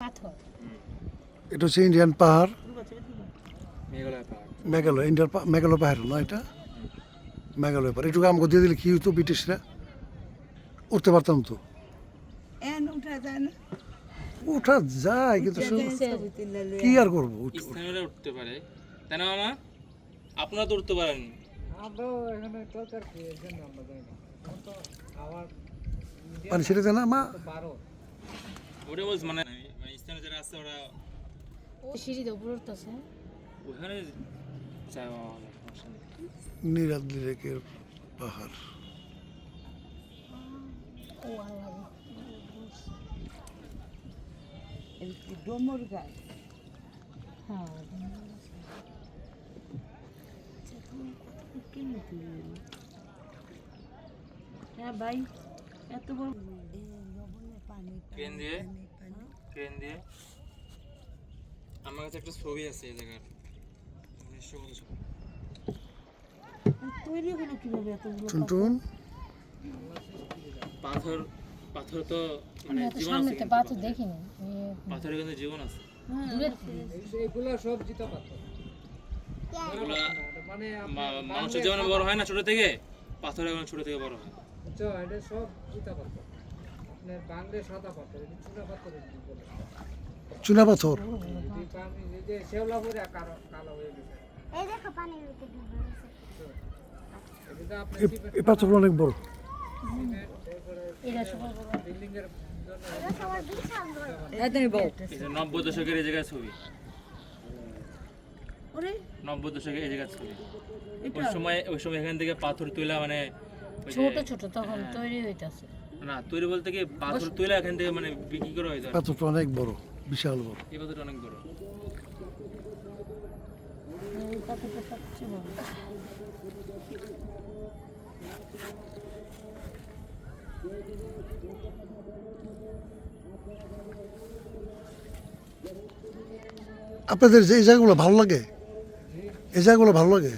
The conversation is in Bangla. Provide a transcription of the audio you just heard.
পাথর। এটা হচ্ছে ইন্ডিয়ান পাহাড়। মেঘালয় ইন্ডিয়ার মেঘালয় পাহাড় না এটা? মেঘালয় পাহাড়। এটুকু আমাকে দিয়ে দিলে কি হতো ব্রিটিশরা? উঠতে পারতাম তো। উঠা যায় না। উঠা যায় কিন্তু। কি আর করব? উঠতে পারে। তাই না মামা? আপনারা তো উঠতে পারেন। মানে সেটা জানা মা। ওটা বলছি মানে যারা আছে ওরা ও সিঁড়িতে উপরে উঠতেছে। ওখানে লেকের পাহাড়। ও আল্লাহ। ডোমর গাছ? হ্যাঁ? হ্যাঁ ভাই এত বড় ট্রেন দিয়ে? ট্রেন দিয়ে? আমার কাছে একটা ছবি আছে এই জায়গার। উনিশশো তৈরি হলো কীভাবে এতগুলো টুনটুন। পাথর পাথর তো মানে জীবন আছে পাথর দেখিনি। এই পাথরের কিন্তু জীবন আছে। দূরে এগুলা মা- মানুষের যেমন বড় হয় না ছোট থেকে? পাথর এখন ছোট থেকে বড় হয়। চুনা পাথর এ- এ পাথরগুলো অনেক বড়। এটা সবার বড়। এই যে নব্বই দশকের এই জায়গায় ছবি। নব্বই দশকের এই জায়গায় ছবি। ওই সময় ওই সময় এখান থেকে পাথর তুলা মানে ছোট ছোট তখন তৈরি হইতাছে। না তৈরি বলতে কি পাথর তুলে এখান থেকে মানে বিক্রি করা হইতো পাথরটা অনেক বড় বিশাল বড়। এই পাথরটা অনেক বড়। এই পাথরটা সবচেয়ে বড়। আপনাদের যে এই জায়গাগুলো ভালো লাগে? এই জায়গাগুলো ভালো লাগে?